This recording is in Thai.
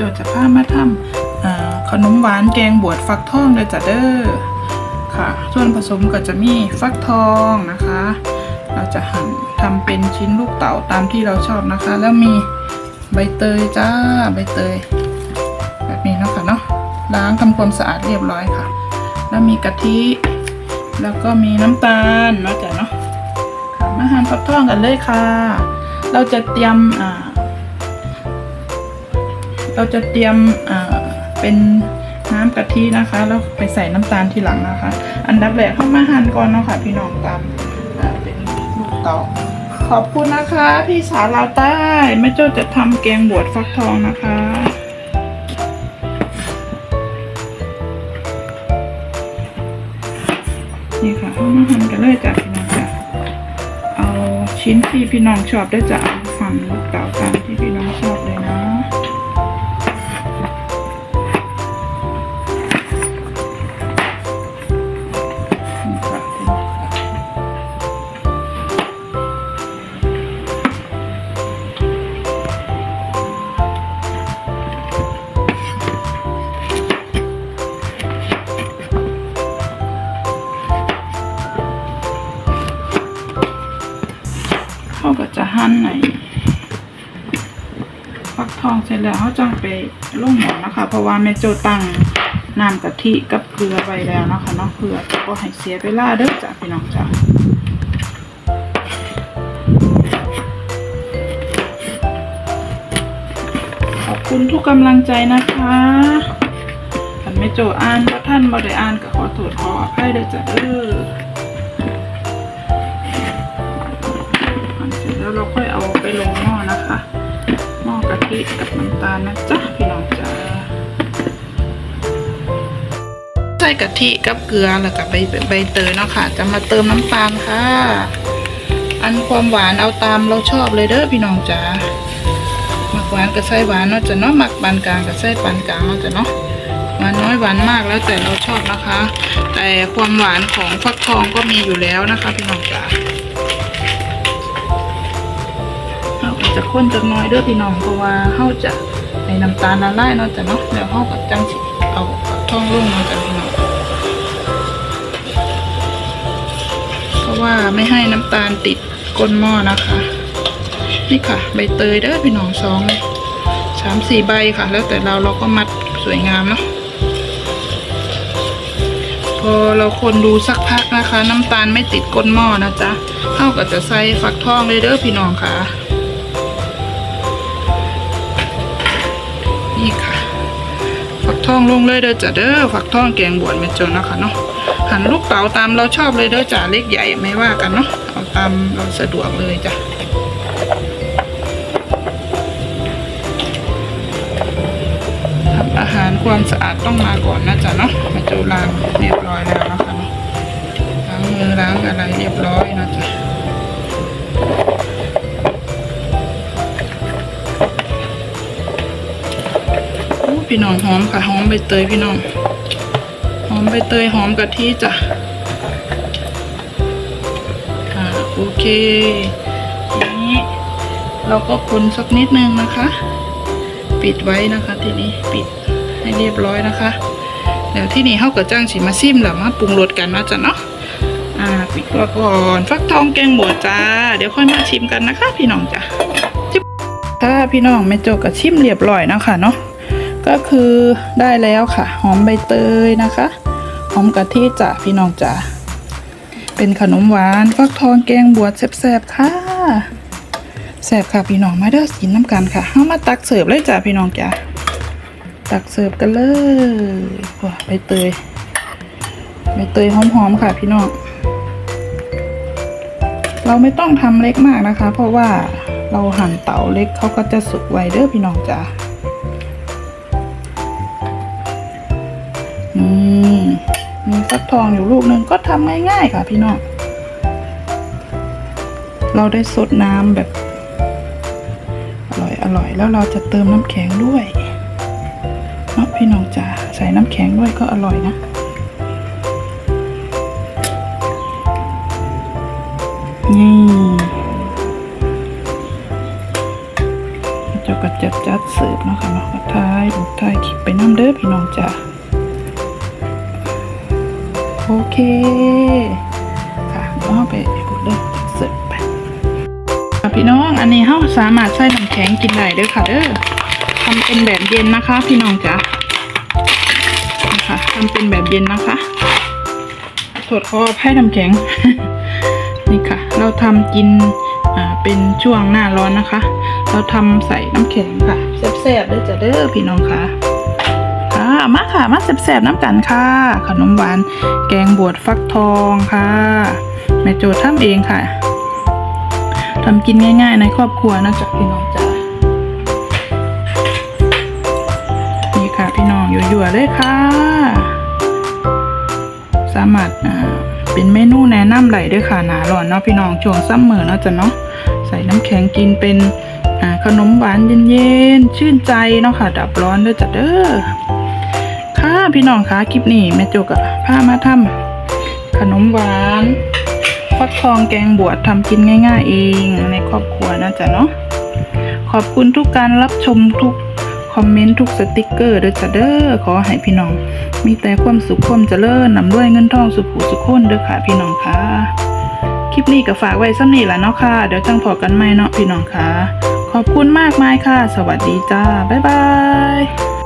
โจจะพามาทำขนมหวานแกงบวชฟักทองเลยจ้ะเด้อค่ะ ส่วนผสมก็จะมีฟักทองนะคะ เราจะหั่นทำเป็นชิ้นลูกเต๋าตามที่เราชอบนะคะ แล้วมีใบเตยจ้าใบเตย แบบนี้เนาะค่ะเนาะล้างทำความสะอาดเรียบร้อยค่ะ แล้วมีกะทิแล้วก็มีน้ำตาลเนาะจ้ะเนาะมาหั่นฟักทองกันเลยค่ะ เราจะเตรียมอ่า เราจะเตรียมเป็นน้ำกะทินะคะ แล้วไปใส่น้ำตาลทีหลังนะคะ อันดับแรกเข้ามาหั่นก่อนเนาะค่ะ พี่น้องตามเป็นลูกเต๋าขอบคุณนะคะ พี่สาวลาวใต้แม่โจ้จะทำแกงบวชฟักทองนะคะนี่ค่ะเข้ามาหั่นกันเลยจ้ะพี่น้องจ้ะเอาชิ้นที่พี่น้องชอบได้จ้ะหั่นลูกเต๋าตามที่พี่น้ เขาก็จะหั่นในฟักทองเสร็จแล้วเขาจะไปลงหม้อนะคะ เพราะว่าแม่โจตั้งน้ำกะทิกับเกลือไว้แล้วนะคะเนาะเพื่อก็ให้เสียเวลาเด้อจ้ะพี่น้องจ้ะขอบคุณทุกกำลังใจนะคะท่านไม่โจอ่านก็ท่านบ่ได้อ่านก็ขอโทษขออภัยด้วยจ้ะเด้ออ ค่อยเอาไปลงหม้อนะคะ หม้อกะทิกับน้ำตาลนะจ๊ะพี่น้องจ้าใส่กะทิกับเกลือแล้วก็ใบใบเตยเนาะค่ะ จะมาเติมน้ำตาลค่ะ อันความหวานเอาตามเราชอบเลยเด้อพี่น้องจ้าหมักหวานกับไส้หวานเนาะจะเนาะหมักปานกลางกับไส้ปานกลางเนาะจะเนาะหวานน้อยหวานมากแล้วแต่เราชอบนะคะ แต่ความหวานของฟักทองก็มีอยู่แล้วนะคะ พี่น้องจ๋า ข้นจักน้อยเด้อพี่น้องเพราะว่าเขาจะในน้ำตาลละลายเนาะจะเนาะแล้วเขากับจังสิเอาฟักทองลงเนาะจ้ะพี่น้องเพราะว่าไม่ให้น้ำตาลติดก้นหม้อนะคะ นี่ค่ะ ใบเตยเด้อพี่น้องสองสามสี่ใบค่ะ แล้วแต่เราเราก็มัดสวยงามเนาะพอเราคนดูสักพักนะคะ น้ำตาลไม่ติดก้นหม้อนะจ๊ะเท่ากับจะใส่ฝักทองเลยเด้อพี่น้องค่ะ ทองลงเลยเด้อจ้ะเด้อฝักทองแกงบวชเม็ดจนนะคะเนาะหั่นลูกเต๋าตามเราชอบเลยเด้อจ้ะเล็กใหญ่ไม่ว่ากันเนาะเอาตามเราสะดวกเลยจ้ะทำอาหารความสะอาดต้องมาก่อนนะจ๊ะเนาะมาจูล้างเรียบร้อยแล้วนะคะเนาะล้างมือล้างอะไรเรียบร้อยนะจ๊ะ พี่น้องหอมค่ะหอมใบเตยพี่น้องหอมใบเตยหอมกะทิจ้ะอ่าโอเคทีนี้เราก็คนสักนิดนึงนะคะ ปิดไว้นะคะทีนี้ปิดให้เรียบร้อยนะคะเดี๋ยวที่นี่เขาก็จ้างสีมาซิมแล้วมาปรุงรสกันนะจ้ะเนาะอ่าปิดก่อนฟักทองแกงบวชจ้า เดี๋ยวค่อยมาชิมกันนะคะ พี่น้องจ้ะจิ๊บค่ะพี่น้องแม่โจกับชิมเรียบร้อยนะคะเนาะ ก็คือได้แล้วค่ะ หอมใบเตยนะคะ หอมกะทิจ้ะพี่น้องจ้ะเป็นขนมหวานฟักทองแกงบวชแซ่บๆค่ะแสบค่ะพี่น้องมาเด้อกินน้ำกันค่ะเอามาตักเสิร์ฟเลยจ้ะพี่น้องจ้ะตักเสิร์ฟกันเลยว้าใบเตยใบเตยหอมๆค่ะพี่น้องเราไม่ต้องทำเล็กมากนะคะ เพราะว่าเราหั่นเต๋าเล็กเขาก็จะสุกไวเด้อพี่น้องจ้ะ อืมมีฟักทองอยู่ลูกหนึ่งก็ทำง่ายๆค่ะพี่น้อง เราได้สดน้ำแบบ อร่อยอร่อยแล้วเราจะเติมน้ำแข็งด้วยเนาะพี่น้องจ๋าใส่น้ำแข็งด้วยก็อร่อยนะนี่เจ้าก็จะจัดเสิร์ฟนะค่ะเนาะก็ท้ายลูกท้ายคลิปไปน้ำเด้อพี่น้องจ้า โอเคค่ะเอาไปพูดเลยเสิร์ฟไปค่ะพี่น้องอันนี้เฮาสามารถใส่น้ำแข็งกินได้เด้อค่ะเด้อทำเป็นแบบเย็นนะคะ พี่น้องจ้านะคะทำเป็นแบบเย็นนะคะถดคอให้น้ำแข็งนี่ค่ะ เราทำกินเป็นช่วงหน้าร้อนนะคะ เราทำใส่น้ำแข็งค่ะแซ่บๆเด้อจ้ะเด้อพี่น้องค่ะ มาค่ะ มาแซ่บๆน้ำกันค่ะ ขนมหวาน แกงบวชฟักทองค่ะ แม่โจทำเองค่ะทำกินง่ายๆในครอบครัวนะจ๊ะพี่น้องจ้านี่ค่ะพี่น้องยั่วๆเลยค่ะ สามารถอ่าเป็นเมนูแนะนำได้ด้วยค่ะหนาร้อนเนาะพี่น้องช่วงซัมเมอร์เนาะจ้ะเนาะใส่น้ำแข็งกินเป็นอ่าขนมหวานเย็นๆ ชื่นใจเนาะค่ะ ดับร้อนด้วยจ้ะเด้อ ค่ะพี่น้องคะคลิปนี้แม่จกอะพามาทำขนมหวานฟักทองแกงบวชทำกินง่ายๆเองในครอบครัวนะจ๊ะเนาะขอบคุณทุกการรับชมทุกคอมเมนต์ทุกสติกเกอร์เด้วยจ้ะเด้อขอให้พี่น้อง มีแต่ความสุขความเจริญนำด้วยเงินทองสุขหูสุขคนเด้อค่ะ พี่น้องคะคลิปนี้ก็ฝากไว้ซ้ำนี่แหละเนาะค่ะ เดี๋ยวจังพอกันใหม่เนาะพี่น้องคะขอบคุณมากมายค่ะ สวัสดีจ้าบ๊ายบาย